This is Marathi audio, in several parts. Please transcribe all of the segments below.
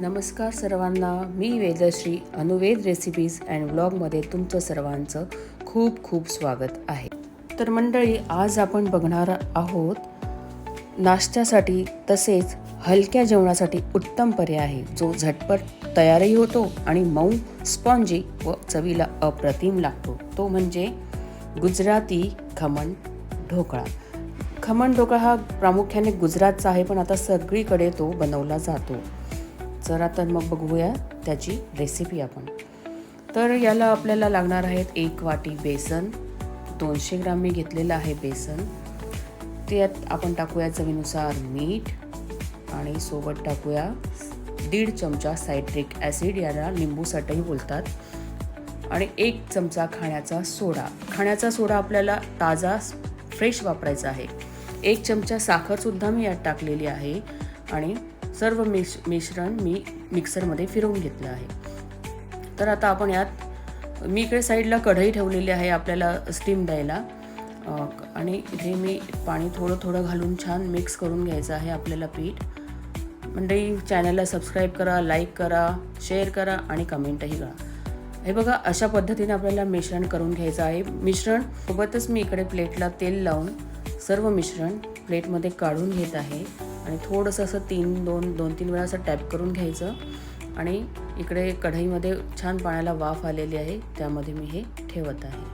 नमस्कार सर्वांना. मी वेदश्री अनुवेद रेसिपीज अँड व्लॉगमध्ये तुमचं सर्वांचं खूप खूप स्वागत आहे. तर मंडळी आज आपण बघणार आहोत नाश्त्यासाठी तसेच हलक्या जेवणासाठी उत्तम पर्याय आहे जो झटपट तयारही होतो आणि मऊ स्पॉन्जी व चवीला अप्रतिम लागतो. तो म्हणजे गुजराती खमण ढोकळा. खमण ढोकळा हा प्रामुख्याने गुजरातचा आहे पण आता सगळीकडे तो बनवला जातो. चला तर मग बघूया त्याची रेसिपी आपण. तर याला आपल्याला लागणार आहेत एक वाटी बेसन दोनशे ग्राम मी घेतलेलं आहे बेसन. त्यात आपण टाकूया चवीनुसार मीठ आणि सोबत टाकूया दीड चमचा सायट्रिक ॲसिड याला लिंबूसाठही बोलतात. आणि एक चमचा खाण्याचा सोडा. खाण्याचा सोडा आपल्याला ताजा फ्रेश वापरायचा आहे. एक चमचा साखरसुद्धा मी यात टाकलेली आहे. आणि सर्व मिश मिश्रण मी मिक्सरमध्ये फिरवून घेतलं आहे. तर आता आपण यात मी इकडे साईडला कढई ठेवलेली आहे आपल्याला स्टीम द्यायला. आणि इथे मी पाणी थोडं थोडं घालून छान मिक्स करून घ्यायचं आहे आपल्याला पीठ. मंडळी चॅनलला सबस्क्राईब करा लाईक करा शेअर करा आणि कमेंटही करा. हे बघा अशा पद्धतीने आपल्याला मिश्रण करून घ्यायचं आहे. मिश्रण सोबतच मी इकडे प्लेटला तेल लावून सर्व मिश्रण प्लेटमध्ये काढून घेत आहे. आणि थोडंसं असं तीन दोन दोन तीन वेळा असं टॅप करून घ्यायचं. आणि इकडे कढईमध्ये छान पाण्याला वाफ आलेली आहे त्यामध्ये मी हे ठेवत आहे.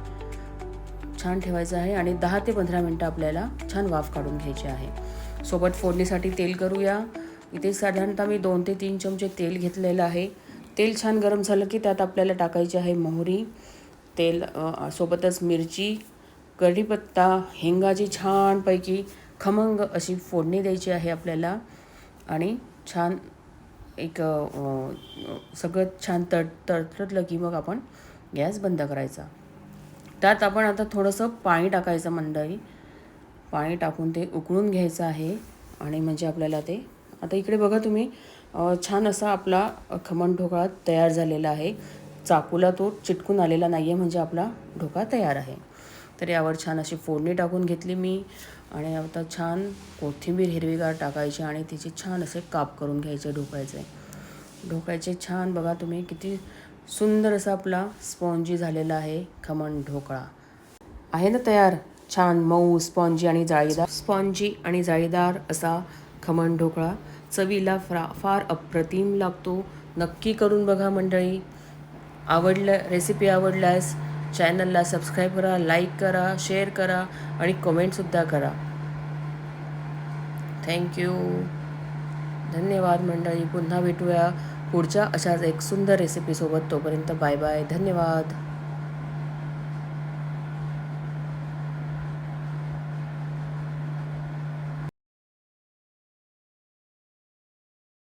छान ठेवायचं आहे आणि दहा ते पंधरा मिनटं आपल्याला छान वाफ काढून घ्यायची आहे. सोबत फोडणीसाठी तेल करूया. इथे साधारणतः मी दोन ते तीन चमचे तेल घेतलेलं आहे. तेल छान गरम झालं की त्यात आपल्याला टाकायची आहे मोहरी तेल सोबतच मिरची कढीपत्ता हिंगाची छानपैकी खमंग अशी फोडणी द्यायची आहे आपल्याला. आणि छान एक सगळं छान तड तडतडलं की मग आपण गॅस बंद करायचा. त्यात आपण आता थोडंसं पाणी टाकायचं मंडळी. पाणी टाकून ते उकळून घ्यायचं आहे. आणि म्हणजे आपल्याला ते आता इकडे बघा तुम्ही छान असा आपला खमण ढोकळा तयार झालेला आहे. चाकूला तो चिटकून आलेला नाही आहे म्हणजे आपला ढोकळा तयार आहे. तर यावर छान अशी फोडणी टाकून घेतली मी. आणि आता छान कोथिंबीर हिरवीगार टाकायची आणि तिचे छान असे काप करून घ्यायचे ढोकळ्याचे ढोकळ्याचे छान बघा तुम्ही किती सुंदर असा आपला स्पॉन्जी झालेला आहे खमण ढोकळा. आहे ना तयार? छान मऊ स्पॉन्जी आणि जाळीदार. स्पॉन्जी आणि जाळीदार असा खमण ढोकळा. चवीला फ्रा फार अप्रतिम लागतो. नक्की करून बघा मंडळी. आवडलं रेसिपी आवडल्यास चॅनलला सबस्क्राईब करा लाईक करा शेअर करा आणि कमेंटसुद्धा करा. थँक्यू धन्यवाद मंडळी. पुन्हा भेटूया पुढच्या अशाच एक सुंदर रेसिपीसोबत तोपर्यंत बाय बाय धन्यवाद.